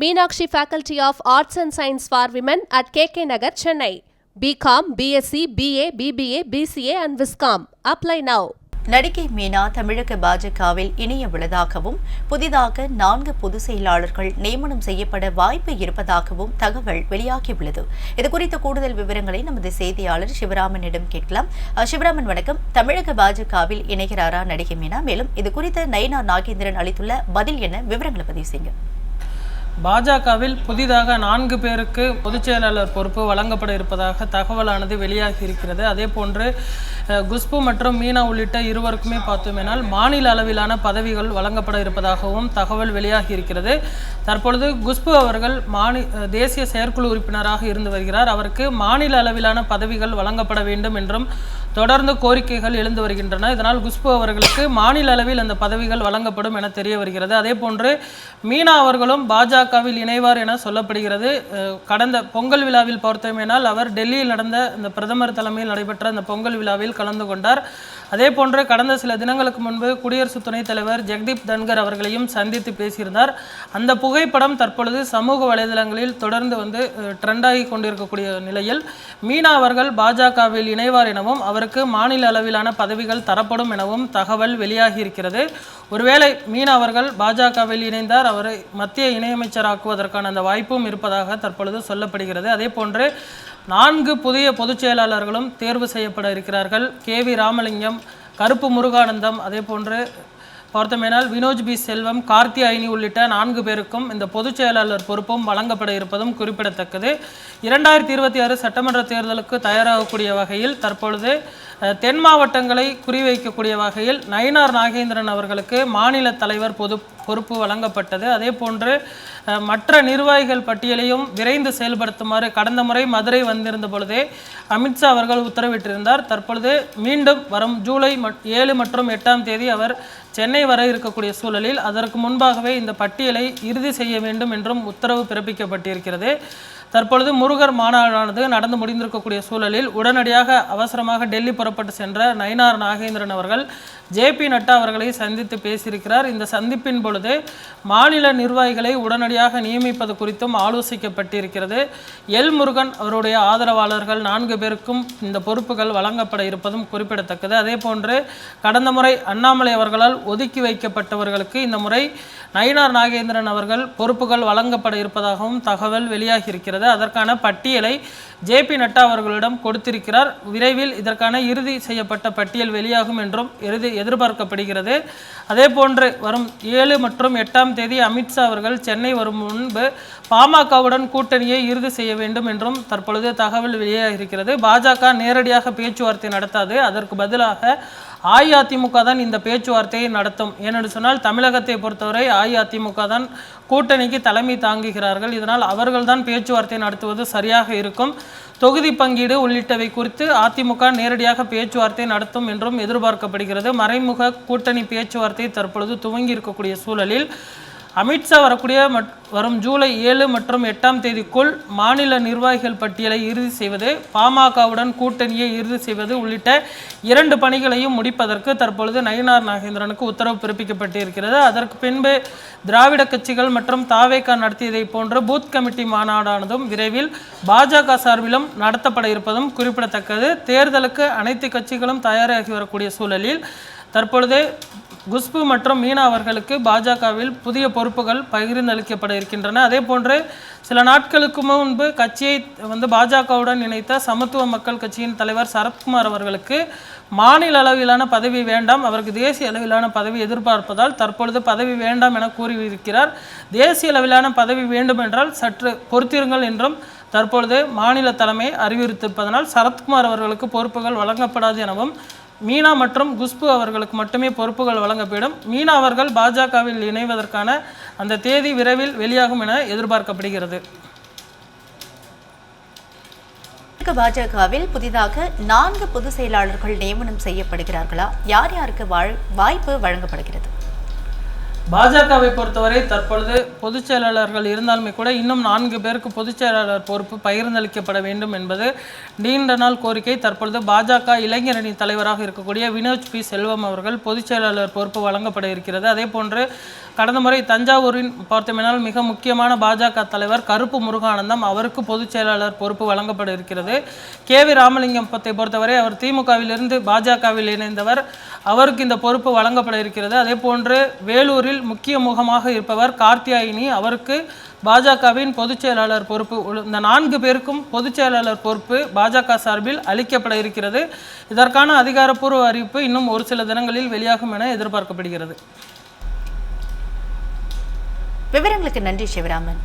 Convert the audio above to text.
Meenakshi faculty of arts and science for women at K K Nagar Chennai BCom BSc BA BBA BCA and Viscom apply now நடிகை மீனா தமிழக பாஜகவில் இணைய உள்ளதாகவும் புதிதாக நான்கு பொதுச் செயலாளர்கள் நியமனம் செய்யப்பட வாய்ப்பு இருப்பதாகவும் தகவல் வெளியாகியுள்ளது. இதுகுறித்த கூடுதல் விவரங்களை நமது செய்தியாளர் சிவராமனிடம் கேட்கலாம். சிவராமன் வணக்கம். தமிழக பாஜகவில் இணைகிறாரா நடிகை மீனா? மேலும் இது குறித்து நயினா நாகேந்திரன் அளித்துள்ள பதில் என விவரங்களை பதிவு செய்யுங்க. பாஜகவில் புதிதாக நான்கு பேருக்கு பொதுச் செயலாளர் பொறுப்பு வழங்கப்பட இருப்பதாக தகவலானது வெளியாகி இருக்கிறது. அதே போன்று குஷ்பு மற்றும் மீனா உள்ளிட்ட இருவருக்குமே பார்த்தோமேனால் மாநில அளவிலான பதவிகள் வழங்கப்பட இருப்பதாகவும் தகவல் வெளியாகி இருக்கிறது. தற்பொழுது குஷ்பு அவர்கள் மாநி தேசிய செயற்குழு உறுப்பினராக இருந்து வருகிறார். அவருக்கு மாநில அளவிலான பதவிகள் வழங்கப்பட வேண்டும் என்றும் தொடர்ந்து கோரிக்கைகள் எழுந்து வருகின்றன. இதனால் குஷ்பு அவர்களுக்கு மாநில அளவில் அந்த பதவிகள் வழங்கப்படும் என தெரிய வருகிறது. அதே போன்று மீனா அவர்களும் பாஜகவில் இணைவார் என சொல்லப்படுகிறது. கடந்த பொங்கல் விழாவில் பார்த்தோமேனால் அவர் டெல்லியில் நடந்த இந்த பிரதமர் தலைமையில் நடைபெற்ற அந்த பொங்கல் விழாவில் கலந்து கொண்டார். அதே போன்று கடந்த சில தினங்களுக்கு முன்பு குடியரசு துணைத் தலைவர் ஜெக்தீப் தன்கர் அவர்களையும் சந்தித்து பேசியிருந்தார். அந்த புகைப்படம் தற்பொழுது சமூக வலைதளங்களில் தொடர்ந்து வந்து ட்ரெண்டாகி கொண்டிருக்கக்கூடிய நிலையில் மீனா அவர்கள் பாஜகவில் இணைவார் எனவும் அவருக்கு மாநில அளவிலான பதவிகள் தரப்படும் எனவும் தகவல் வெளியாகி இருக்கிறது. ஒருவேளை மீனா அவர்கள் பாஜகவில் இணைந்தார் அவரை மத்திய இணையமைச்சராக்குவதற்கான அந்த வாய்ப்பும் இருப்பதாக தற்பொழுது சொல்லப்படுகிறது. அதே போன்று நான்கு புதிய பொதுச் செயலாளர்களும் தேர்வு செய்யப்பட இருக்கிறார்கள். கே வி ராமலிங்கம் கருப்பு முருகானந்தம் அதே போன்று பார்த்தமேனால் வினோஜ் பி. செல்வம் கார்த்தி ஐனி உள்ளிட்ட நான்கு பேருக்கும் இந்த பொதுச் செயலாளர் பொறுப்பும் வழங்கப்பட இருப்பதும் குறிப்பிடத்தக்கது. இரண்டாயிரத்தி இருபத்தி ஆறு சட்டமன்ற தேர்தலுக்கு தயாராகக்கூடிய வகையில் தற்பொழுது தென் மாவட்டங்களை குறிவைக்கக்கூடிய வகையில் நயினார் நாகேந்திரன் அவர்களுக்கு மாநில தலைவர் பொது பொறுப்பு வழங்கப்பட்டது. அதே போன்று மற்ற நிர்வாகிகள் பட்டியலையும் விரைந்து செயல்படுத்துமாறு கடந்த முறை மதுரை வந்திருந்த பொழுதே அமித்ஷா அவர்கள் உத்தரவிட்டிருந்தார். தற்பொழுது மீண்டும் வரும் ஜூலை மட்- ஏழு மற்றும் எட்டாம் தேதி அவர் சென்னை வர இருக்கக்கூடிய சூழலில் அதற்கு முன்பாகவே இந்த பட்டியலை இறுதி செய்ய வேண்டும் என்றும் உத்தரவு பிறப்பிக்கப்பட்டிருக்கிறது. தற்பொழுது முருகர் மாநாடானது நடந்து முடிந்திருக்கக்கூடிய சூழலில் உடனடியாக அவசரமாக டெல்லி புறப்பட்டு சென்ற நயினார் நாகேந்திரன் அவர்கள் ஜேபி நட்டா அவர்களை சந்தித்து பேசியிருக்கிறார். இந்த சந்திப்பின் பொழுது மாநில நிர்வாகிகளை உடனடியாக நியமிப்பது குறித்தும் ஆலோசிக்கப்பட்டிருக்கிறது. எல் முருகன் அவருடைய ஆதரவாளர்கள் நான்கு பேருக்கும் இந்த பொறுப்புகள் வழங்கப்பட இருப்பதும் குறிப்பிடத்தக்கது. அதே போன்று கடந்த முறை அண்ணாமலை அவர்களால் ஒதுக்கி வைக்கப்பட்டவர்களுக்கு இந்த முறை நயினார் நாகேந்திரன் அவர்கள் பொறுப்புகள் வழங்கப்பட இருப்பதாகவும் தகவல் வெளியாகி இருக்கிறது அதற்கான பட்டியலை ஜேபி நட்டா அவர்களிடம் கொடுத்திருக்கிறார். விரைவில் இதற்கான இறுதி செய்யப்பட்ட பட்டியல் வெளியாகும் என்றும் எருதி எதிர்பார்க்கப்படுகிறது. அதே போன்று வரும் ஏழு மற்றும் எட்டாம் தேதி அமித்ஷா அவர்கள் சென்னை வரும் முன்பு பாமகவுடன் கூட்டணியை இறுதி செய்ய வேண்டும் என்றும் தற்பொழுது தகவல் வெளியாகியிருக்கிறது. பாஜக நேரடியாக பேச்சுவார்த்தை நடத்தாது. அதற்கு பதிலாக அஇஅதிமுக தான் இந்த பேச்சுவார்த்தையை நடத்தும். ஏனென்று சொன்னால் தமிழகத்தை பொறுத்தவரை அஇஅதிமுக தான் கூட்டணிக்கு தலைமை தாங்குகிறார்கள். இதனால் அவர்கள்தான் பேச்சுவார்த்தை நடத்துவது சரியாக இருக்கும். தொகுதி பங்கீடு உள்ளிட்டவை குறித்து அதிமுக நேரடியாக பேச்சுவார்த்தை நடத்தும் என்றும் எதிர்பார்க்கப்படுகிறது. மறைமுக கூட்டணி பேச்சுவார்த்தை தற்பொழுது துவங்கி இருக்கக்கூடிய சூழலில் அமித்ஷா வரக்கூடிய மட்- வரும் ஜூலை ஏழு மற்றும் எட்டாம் தேதிக்குள் மாநில நிர்வாகிகள் பட்டியலை இறுதி செய்வது பாமகவுடன் கூட்டணியை இறுதி செய்வது உள்ளிட்ட இரண்டு பணிகளையும் முடிப்பதற்கு தற்பொழுது நயினார் நாகேந்திரனுக்கு உத்தரவு பிறப்பிக்கப்பட்டிருக்கிறது. அதற்கு பின்பு திராவிட கட்சிகள் மற்றும் தாவேகா நடத்தியதை போன்ற பூத் கமிட்டி மாநாடானதும் விரைவில் பாஜக சார்பிலும் நடத்தப்பட இருப்பதும் குறிப்பிடத்தக்கது. தேர்தலுக்கு அனைத்து கட்சிகளும் தயாராகி வரக்கூடிய சூழலில் தற்பொழுது குஷ்பு மற்றும் மீனா அவர்களுக்கு பாஜகவில் புதிய பொறுப்புகள் பகிர்ந்தளிக்கப்பட இருக்கின்றன. அதே போன்று சில நாட்களுக்கு முன்பு கட்சியை வந்து பாஜகவுடன் இணைத்த சமத்துவ மக்கள் கட்சியின் தலைவர் சரத்குமார் அவர்களுக்கு மாநில அளவிலான பதவி வேண்டாம் அவருக்கு தேசிய அளவிலான பதவி எதிர்பார்ப்பதால் தற்பொழுது பதவி வேண்டாம் என கூறியிருக்கிறார். தேசிய அளவிலான பதவி வேண்டும் என்றால் சற்று பொறுத்திருங்கள் என்றும் தற்பொழுது மாநில தலைமை அறிவுறுத்திருப்பதனால் சரத்குமார் அவர்களுக்கு பொறுப்புகள் வழங்கப்படாது எனவும் மீனா மற்றும் குஷ்பு அவர்களுக்கு மட்டுமே பொறுப்புகள் வழங்கப்படும். மீனா அவர்கள் பாஜகவில் இணைவதற்கான அந்த தேதி விரைவில் வெளியாகும் என எதிர்பார்க்கப்படுகிறது. பாஜகவில் புதிதாக நான்கு பொதுச் செயலாளர்கள் நியமனம் செய்யப்படுகிறார்களா? யார் யாருக்கு வாழ்- வாய்ப்பு வழங்கப்படுகிறது? பாஜகவை பொறுத்தவரை தற்பொழுது பொதுச் செயலாளர்கள் இருந்தாலுமே கூட இன்னும் நான்கு பேருக்கு பொதுச் செயலாளர் பொறுப்பு பகிர்ந்தளிக்கப்பட வேண்டும் என்பது நீண்ட நாள் கோரிக்கை. தற்பொழுது பாஜக இளைஞரணி தலைவராக இருக்கக்கூடிய வினோஜ் பி செல்வம் அவர்கள் பொதுச் செயலாளர் பொறுப்பு வழங்கப்பட இருக்கிறது. அதே போன்று கடந்த முறை தஞ்சாவூரின் பார்த்தோமேனால் மிக முக்கியமான பாஜக தலைவர் கருப்பு முருகானந்தம் அவருக்கு பொதுச் செயலாளர் பொறுப்பு வழங்கப்பட இருக்கிறது. கே வி ராமலிங்கம் பத்தை பொறுத்தவரை அவர் திமுகவிலிருந்து பாஜகவில் இணைந்தவர். அவருக்கு இந்த பொறுப்பு வழங்கப்பட இருக்கிறது. அதே போன்று வேலூரில் முக்கிய முகமாக இருப்பவர் கார்த்தியாயினி அவருக்கு பாஜகவின் பொதுச் செயலாளர் பொறுப்பு இந்த நான்கு பேருக்கும் பொதுச் செயலாளர் பொறுப்பு பாஜக சார்பில் அளிக்கப்பட இருக்கிறது. இதற்கான அதிகாரப்பூர்வ அறிவிப்பு இன்னும் ஒரு சில தினங்களில் வெளியாகும் என எதிர்பார்க்கப்படுகிறது. விவரங்களுக்கு நன்றி சிவராமன்.